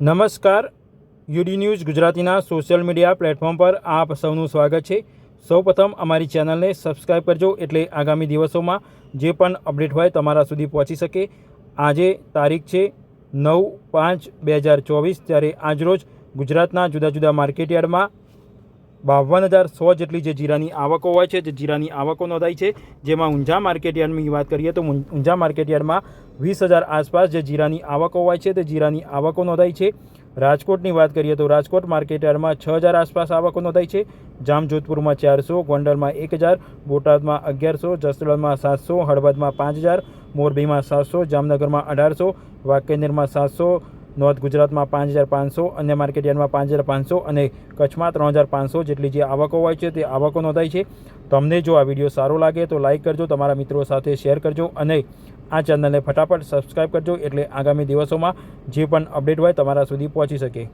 નમસ્કાર. UD news ગુજરાતીના social media platform પર આપ સૌનું સ્વાગત છે. સૌપ્રથમ અમારી ચેનલને સબસ્ક્રાઈબ કરજો એટલે આગામી દિવસોમાં જે પણ અપડેટ હોય તમારા સુધી પહોંચી શકે. આજે તારીખ છે નવ પાંચ બે હજાર ચોવીસ, ત્યારે આજરોજ ગુજરાતના જુદા જુદા માર્કેટયાર્ડમાં બાવન હજાર સો જેટલી જે જીરાની આવકો હોય છે, જે જીરાની આવકો નોંધાઈ છે, જેમાં ઊંઝા માર્કેટયાર્ડની વાત કરીએ તો ઊંઝા માર્કેટયાર્ડમાં વીસ હજાર આસપાસ જે જીરાની આવકો હોય છે, તે જીરાની આવકો નોંધાઈ છે. રાજકોટની વાત કરીએ તો રાજકોટ માર્કેટયાર્ડમાં છ હજાર આસપાસ આવકો નોંધાઈ છે. જામજોધપુરમાં ચારસો, ગોંડલમાં એક હજાર, બોટાદમાં અગિયારસો, જસદણમાં સાતસો, હળવદમાં પાંચ હજાર, મોરબીમાં સાતસો, જામનગરમાં અઢારસો, વાંકાનેરમાં સાતસો નોર્થ ગુજરાતમાં પાંચ હજાર પાંચસો, અન્ય માર્કેટયાર્ડમાં પાંચ હજાર પાંચસો અને કચ્છમાં ત્રણ હજાર પાંચસો જેટલી જે આવકો હોય છે તે આવકો નોંધાઈ છે. તમને જો આ વીડિયો સારો લાગે તો લાઇક કરજો, તમારા મિત્રો સાથે શેર કરજો અને આ ચેનલને ફટાફટ સબસ્ક્રાઈબ કરજો એટલે આગામી દિવસોમાં જે પણ અપડેટ હોય તમારા સુધી પહોંચી શકે.